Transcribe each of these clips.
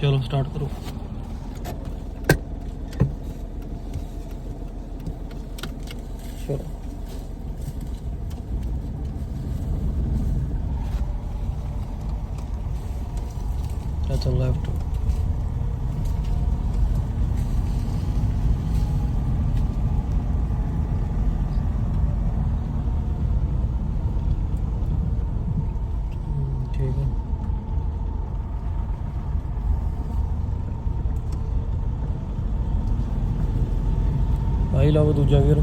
ਚਲੋ ਸਟਾਰਟ ਕਰੋ ਚਲੋ That's a left. ਆਈ ਲਾਓ ਦੂਜਾ ਵੀਰ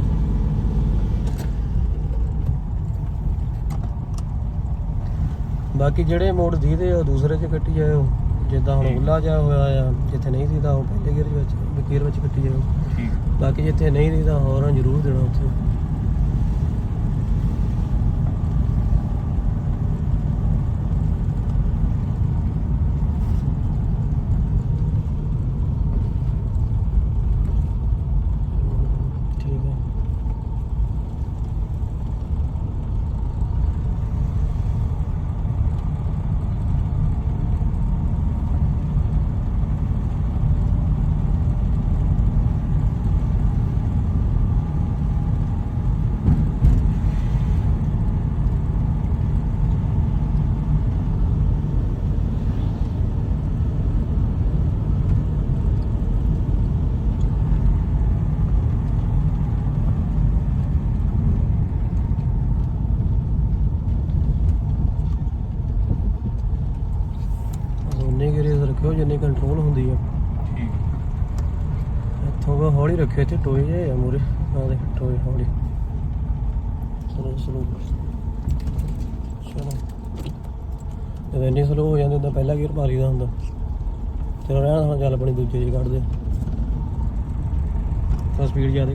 ਬਾਕੀ ਜਿਹੜੇ ਮੋੜ ਦੀਦੇ ਆ ਉਹ ਦੂਸਰੇ 'ਚ ਕੱਟੀ ਜਾਇਓ। ਜਿੱਦਾਂ ਹੁਣ ਉੱਲਾ ਜਾ ਹੋਇਆ ਆ ਜਿੱਥੇ ਨਹੀਂ ਦੀਦਾ ਉਹ ਪਹਿਲੇ ਗੇਅਰ ਵਿੱਚ ਗੇਅਰ ਵਿੱਚ ਕੱਟੀ ਜਾਇਓ। ਠੀਕ। ਬਾਕੀ ਜਿੱਥੇ ਨਹੀਂ ਦੀਦਾ ਹੋਰਾਂ ਜ਼ਰੂਰ ਦੇਣਾ ਉੱਥੇ ਠੀਕ ਹੈ ਉਨੇ ਗੇਰੇ ਰੱਖਿਓ ਜਿੰਨੀ ਕੰਟਰੋਲ ਹੁੰਦੀ ਆ। ਠੀਕ। ਇੱਥੋਂ ਕੋ ਹੌਲੀ ਰੱਖਿਓ ਇੱਥੇ ਟੋਏ ਜੇ ਆ ਮੂਰੇ ਆ ਦੇ ਟੋਏ ਹੌਲੀ। ਚਲੋ ਸਲੋ ਚਲੋ। ਜਦੋਂ ਇੰਨੀ ਸਲੋ ਹੋ ਜਾਂਦੇ ਤਾਂ ਪਹਿਲਾ ਗੇਅਰ ਪਾ ਲਈਦਾ ਹੁੰਦਾ। ਚਲੋ ਰਹਿਣ ਹੁਣ ਚੱਲ ਆਪਣੀ ਦੂਜੇ ਜੀ ਕੱਢਦੇ ਤਾਂ ਸਪੀਡ ਜ਼ਿਆਦਾ